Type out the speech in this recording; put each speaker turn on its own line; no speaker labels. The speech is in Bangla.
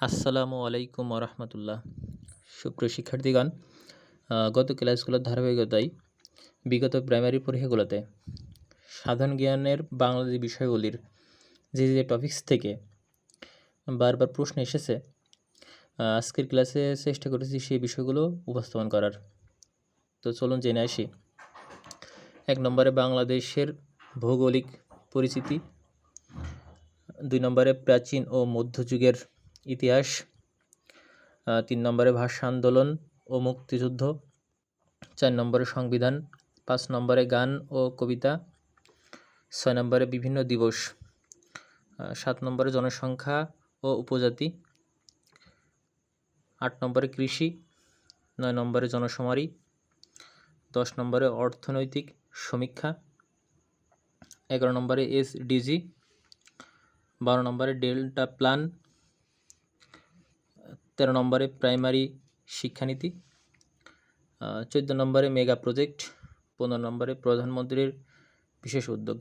আসসালামু আলাইকুম রহমতুল্লাহ সুপ্রিয় শিক্ষার্থীগণ গত ক্লাসগুলোর ধারাবাহিকতায় বিগত প্রাইমারি পরীক্ষাগুলোতে সাধারণ জ্ঞানের বাংলাদেশি বিষয়গুলির যে যে টপিকস থেকে বারবার প্রশ্ন এসেছে আজকের ক্লাসে চেষ্টা করেছি সেই বিষয়গুলো উপস্থাপন করার। তো চলুন জেনে আসি। এক নম্বরে বাংলাদেশের ভৌগোলিক পরিচিতি দুই নম্বরে প্রাচীন ও মধ্যযুগের ইতিহাস তিন নম্বরে ভাষা আন্দোলন ও মুক্তিযুদ্ধ, চার নম্বরে সংবিধান, পাঁচ নম্বরে গান ও কবিতা, ছয় নম্বরে বিভিন্ন দিবস সাত নম্বরে জনসংখ্যা ও উপজাতি, আট নম্বরে কৃষি, নয় নম্বরে জনশুমারি দশ নম্বরে অর্থনৈতিক সমীক্ষা, এগারো নম্বরে এসডিজি, বারো নম্বরে ডেল্টা প্ল্যান তেরো নম্বরে প্রাইমারি শিক্ষানীতি চোদ্দ নম্বরে মেগা প্রজেক্ট পনেরো নম্বরে প্রধানমন্ত্রীর বিশেষ উদ্যোগ।